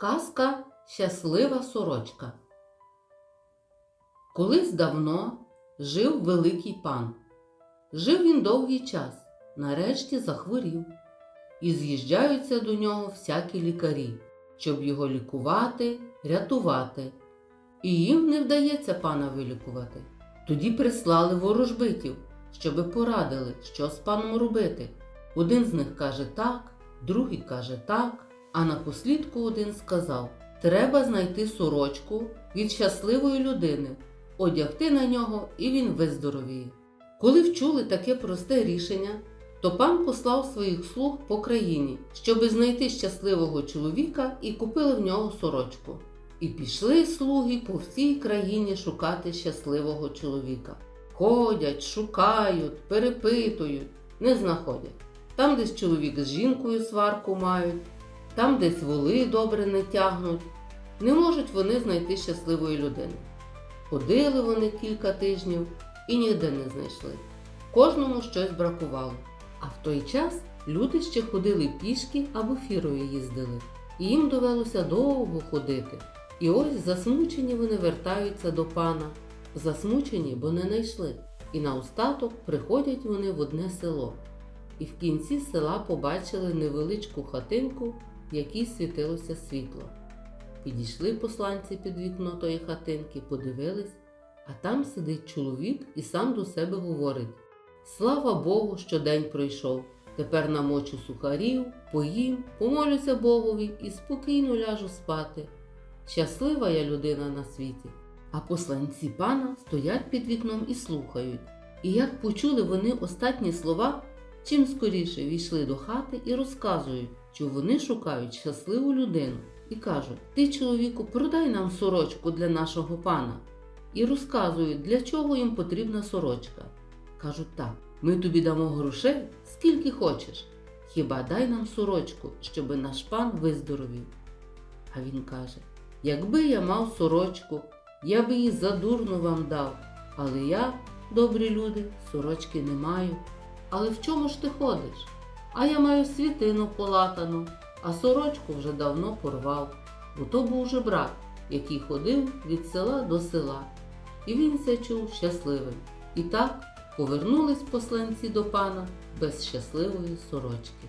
Казка Щаслива сорочка. Колись давно жив великий пан. Жив він довгий час, нарешті захворів. І з'їжджаються до нього всякі лікарі, щоб його лікувати, рятувати. І їм не вдається пана вилікувати. Тоді прислали ворожбитів, щоби порадили, що з паном робити. Один з них каже так, другий каже так, а напослідку один сказав: Треба знайти сорочку від щасливої людини, одягти на нього, і він виздоровіє. Коли вчули таке просте рішення, то пан послав своїх слуг по країні, щоби знайти щасливого чоловіка і купили в нього сорочку. І пішли слуги по всій країні шукати щасливого чоловіка. Ходять, шукають, перепитують, не знаходять. Там десь чоловік з жінкою сварку мають, там десь воли добре не тягнуть. Не можуть вони знайти щасливої людини. Ходили вони кілька тижнів і ніде не знайшли. Кожному щось бракувало. А в той час люди ще ходили пішки або фірою їздили, і їм довелося довго ходити. І ось засмучені вони вертаються до пана. Засмучені, бо не знайшли. І на остаток приходять вони в одне село. І в кінці села побачили невеличку хатинку, в якій світилося світло. Підійшли посланці під вікно тої хатинки, подивились, а там сидить чоловік і сам до себе говорить: Слава Богу, що день пройшов. Тепер намочу сухарів, поїм, помолюся Богові і спокійно ляжу спати. Щаслива я людина на світі. А посланці пана стоять під вікном і слухають. І як почули вони останні слова, чим скоріше війшли до хати і розказують, що вони шукають щасливу людину, і кажуть: Ти, чоловіку, продай нам сорочку для нашого пана. І розказують, для чого їм потрібна сорочка. Кажуть так: ми тобі дамо грошей, скільки хочеш. Хіба дай нам сорочку, щоби наш пан виздоровів. А він каже: Якби я мав сорочку, я би її задурно вам дав, але я, добрі люди, сорочки не маю. Але в чому ж ти ходиш? А я маю світину полатану, а сорочку вже давно порвав, бо то був же брат, який ходив від села до села, і він це чув щасливим. І так повернулись посланці до пана без щасливої сорочки.